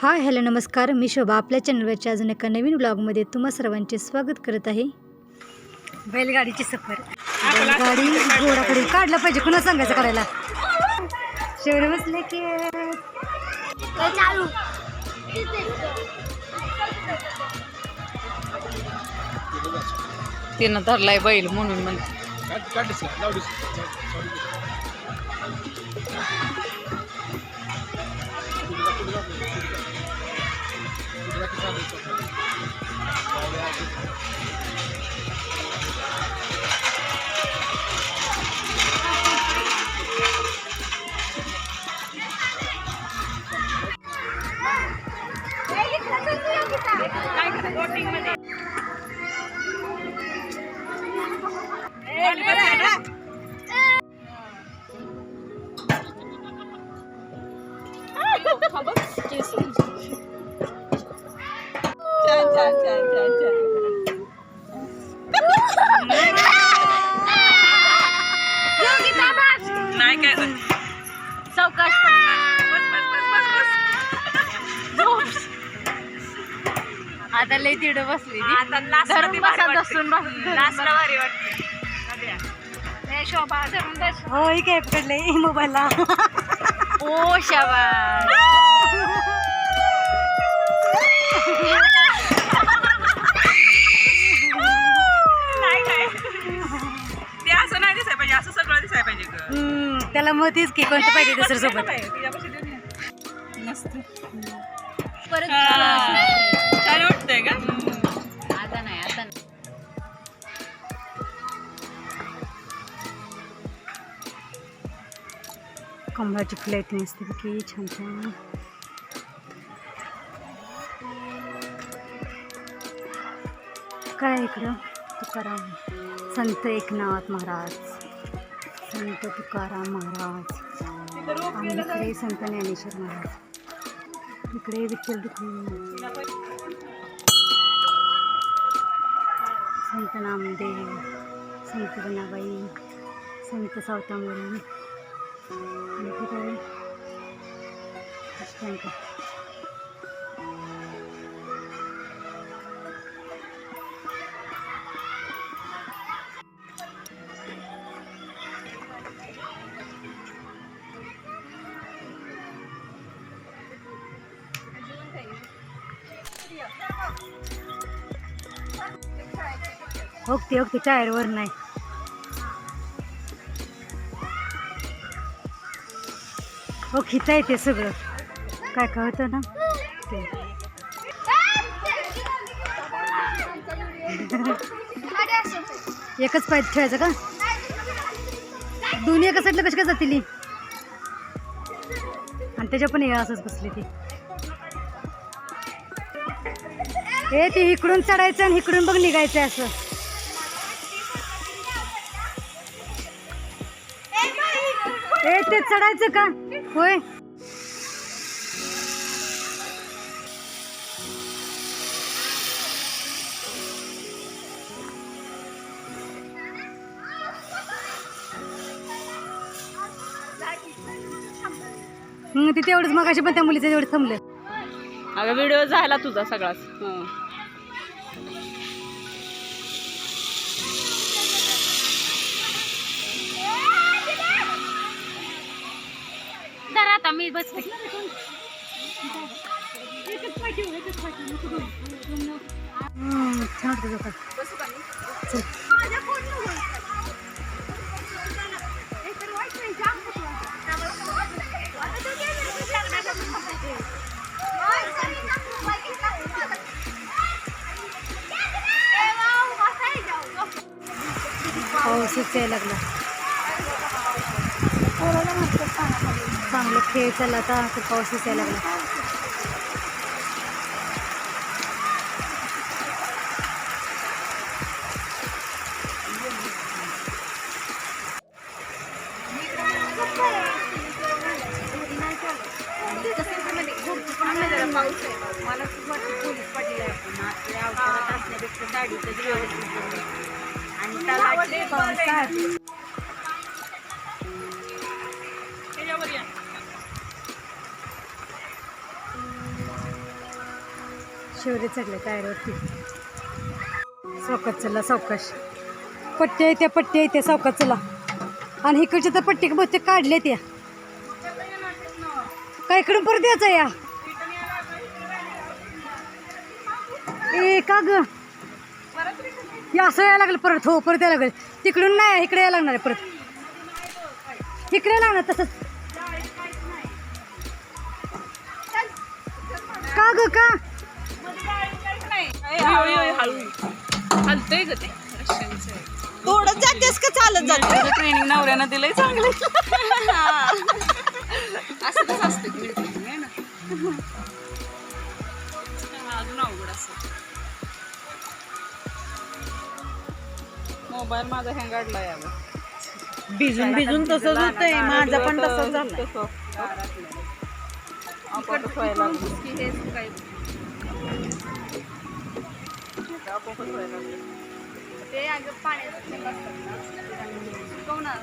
Hi hello नमस्कार. मी शोभा आपल्या चॅनलवरच्या अजून एका नवीन ब्लॉगमध्ये तुम्हा सर्वांचे स्वागत करत आहे. बैलगाडीची सफर. बैलगाडी घोडाकडे काढलं पाहिजे कुणा सांगायचं करायला? शेवटे बसले की. तिनं धरलाय बैल म्हणून म्हणते काढलीस का काय झालं. बस, बस, बस, बस, बस. आता लई तिड बसली आता लास्ट धरून मध्ये बसा, भारी वाटते. बसून बसा. लास्टला भारी वाटते. नद्या. हो ही काय पकडले मोबाईलला ओ शाबास त्याला मग तीच की कोणतं पाहिजे दुसऱ्या सोबत? मस्त परत छान वाटतंय का? आता नाही आता नाही. कमळाची फुलं आहेत मस्त की छान छान. काय इकडं? तुकाराम संत एकनाथ महाराज. संत तुकाराम महाराज आणि इकडे संत ज्ञानेश्वर महाराज इकडे विठ्ठल रुक्मिणी संत नामदेव संत बनाबाई संत सावतामुरी ते ओके टायरवर नाही. हो खिता येते सगळं. काय काय होतं ना? ते. एकच पाय ठेवायचं का? दोन्ही एका साईडला कशी काय जातील आणि त्याच्या पण हे असंच बसली ती. ए ती इकडून चढायचं आणि इकडून बघ निघायचं असं. ए ते चढायचं का? होय. ते तेवढंच मग पण त्या मुलीचं तेवढं थांबलं. अगं व्हिडिओ झाला तुझा सगळाच. करा जरा आता मी बसते हम्म, छान वाटतं पाऊसच यायला लागला. चांगलं खेळ चालला आता तर पाऊसच यायला लागला. शिवरे चढले टायरवरती सावकाश चला सावकाश. पट्ट्या येत्या पट्ट्या येत्या सावकाश चला. आणि इकडच्या तर पट्टी बहुतेक काढले त्या काय इकडून परत यायचं या? ए का ग? असं यायला लागलं परत. हो परत यायला लागलं. तिकडून नाही इकडे यायला लागणार आहे परत. इकडे लागणार तसंच. का ग का? हलतंय ग ते. थोडं जातेस का चालत जात? ट्रेनिंग नवऱ्यानं दिलंय चांगलं. असंच असतं की मिळतं आहे ना? अजून अवघड असं. मोबाईल माझा हँग काढला यावर भिजून भिजून तसंच होतंय. माझा पण तसंच झालं व्हायला ते अगं ना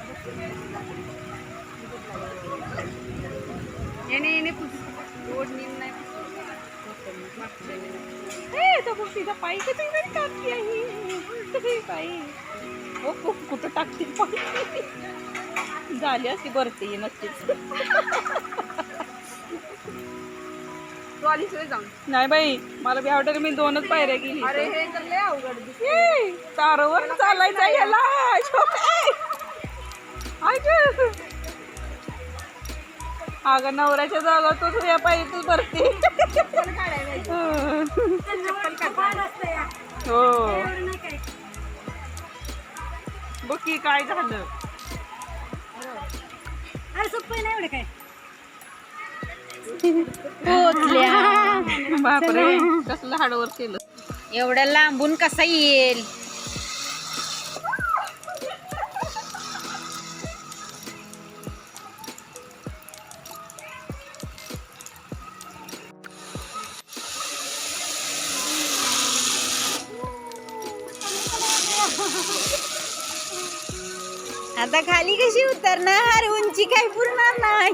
येणे येणे नाही पायी टाकली आहे पायी हो कुठं टाकतील झाली असती बरं ते नक्कीच. तू आलीच जाऊन नाही बाई मला बी आवडेल मी दोनच पायऱ्या गेली अरे हे तर लय अवघड तारावर चालायचं याला? अगं नवऱ्याच्या जागा तू तुझ्या पायी तू भरती हो. बघ की काय झालं. अरे सोपं नाही एवढं काय. बापरे. कसलं हार्डवर्क केलं? एवढ्या लांबून कसा येईल? आता खाली कशी उतरणार? उंची काही पुरणार नाही.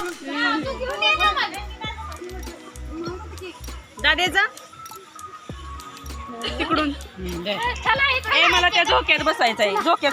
होते. दाद्याचा तिकडून ए मला त्या झोक्यात बसायचं आहे झोक्यात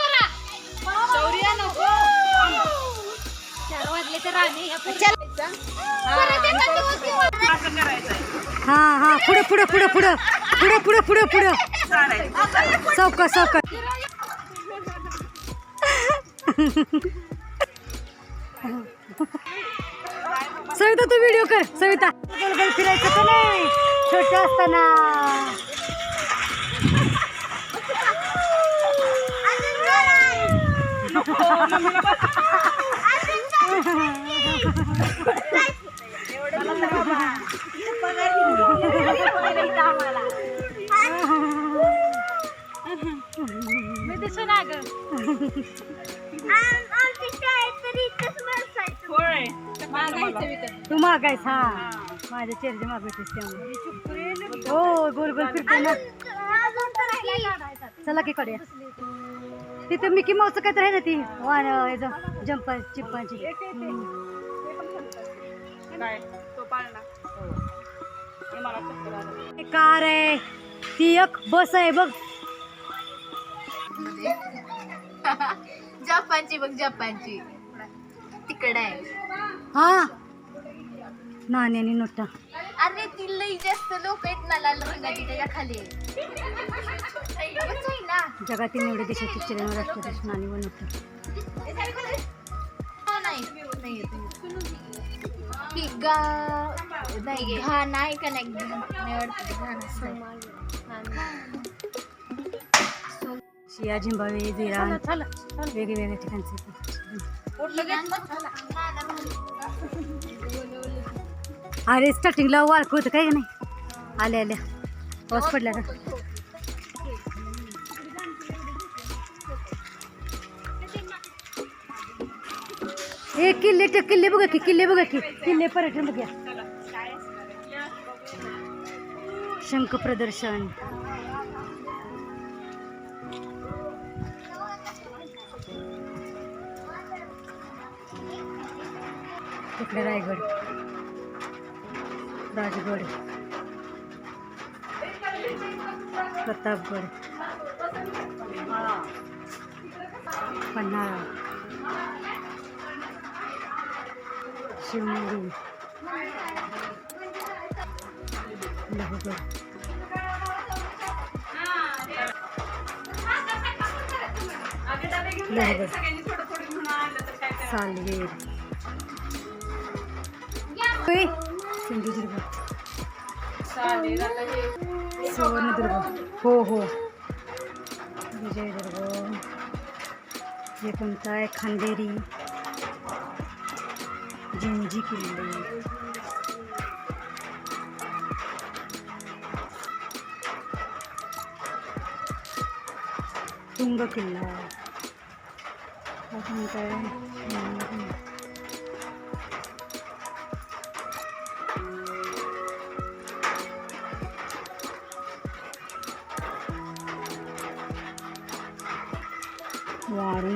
हा हा पुढे पुढे पुढे पुढे. पुढे पुढे पुढे पुढे. सावकाश सावकाश सविता तू व्हिडिओ कर. सविता. फिरायचं का नाही. छोटे असताना. मागायस हा. माझ्या मागवतेस त्यामुळे हो गोल गोल फिरते चला की कडे तिथे मिकी माऊचं काय तर आहे ना ती? वान याचं चिप्पांची. कार आहे ती एक बस आहे बघ. जपानची बघ जपानची. तिकडे आहे. हा. नाण्याने नोटा. अरे ती लई जास्त लोक आहेत ना लाल रंगाची त्याच्याखाली. बस ना. जगातील एवढे देशाची चिरण राष्ट्रदेश नाणी व नोटा. हो, नाही. नाही येत. गा नाही घाण आहे का नाही? नाही वाटतं. ते घाण. असतं. शिया झिंबावे जिरा वेगवेगळ्या ठिकाणचे अरे स्टार्टिंगला वाळक होतं काय नाही? आल्या आल्या. पाऊस पडला का ए किल्ले ते किल्ले बघा की किल्ले बघा की. किल्ले पर्यटन बघूया. शंख प्रदर्शन. तिकडे रायगड. राजगड. प्रतापगड. पन्हाळा. शिवनेरी. लहगड. होय, सिंधुदुर्ग सुवर्णदुर्ग. हो हो. विजयदुर्ग. हे कोणतं आहे? खांदेरी. जिंजी किल्ले. तुंग किल्ला हा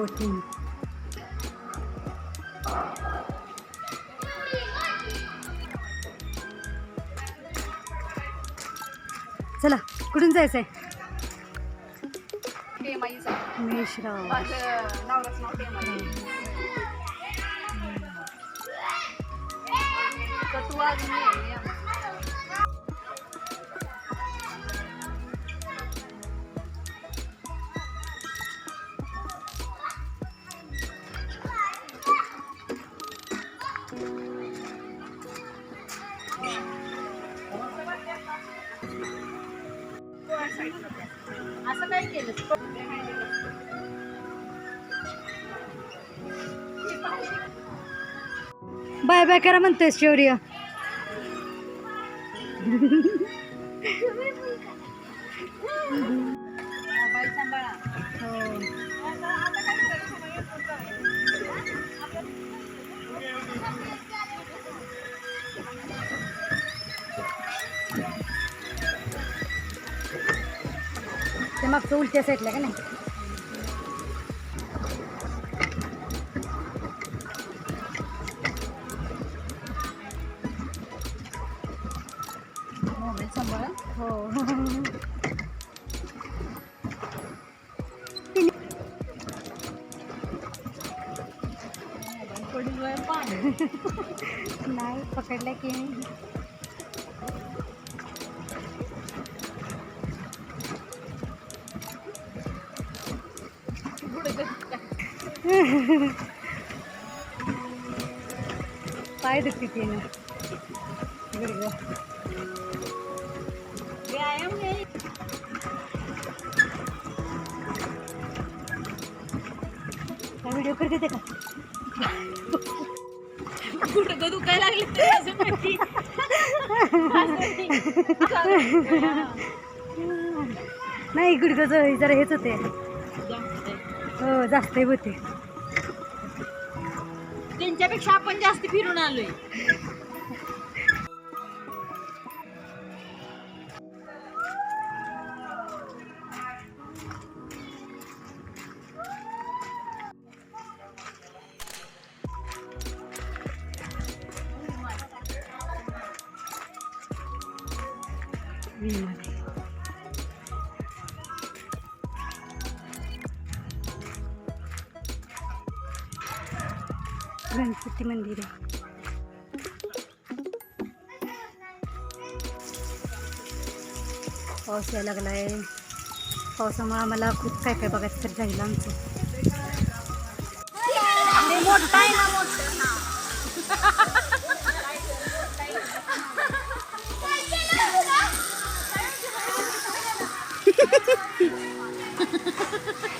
जय बोटिंग चला कुठून जायचंय टेमाईचं. मेषराव माझं करा म्हणतोय शौर्य. ते मागचं उलट्या साईडला का नाही? नाही पकडलं की पाय दुखते ते गुडग. व्यायाम व्हिडिओ करते का? गुडघं दुखायला. नाही गुडघं जरा हेच होते. हो जास्त होते त्यांच्यापेक्षा आपण जास्त फिरून आलोय विहीणमध्ये. गणपती मंदिर आहे पाऊस यायला लागला आहे पावसामुळे आम्हाला खूप काय काय बघायचं तर जाईल आमचं Ha ha ha ha!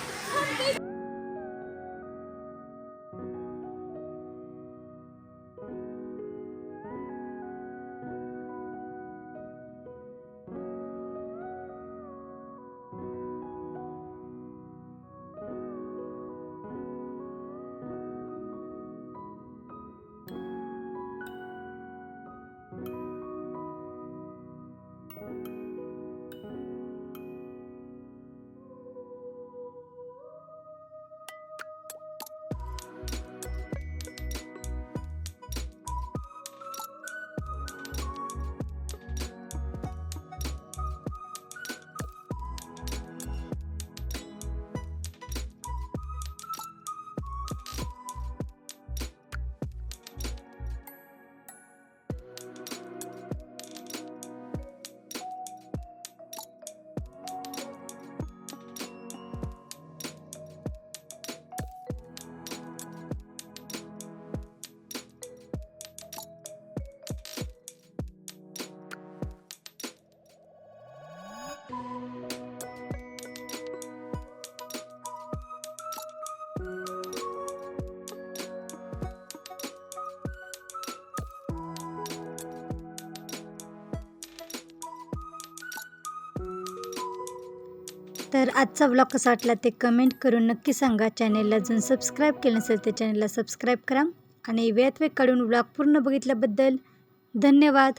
तर आजचा ब्लॉग कसा वाटला ते कमेंट करून नक्की सांगा. चॅनेलला अजून सबस्क्राईब केलं नसेल तर चॅनेलला सबस्क्राईब करा. आणि वेळात वेळ काढून ब्लॉग पूर्ण बघितल्याबद्दल धन्यवाद.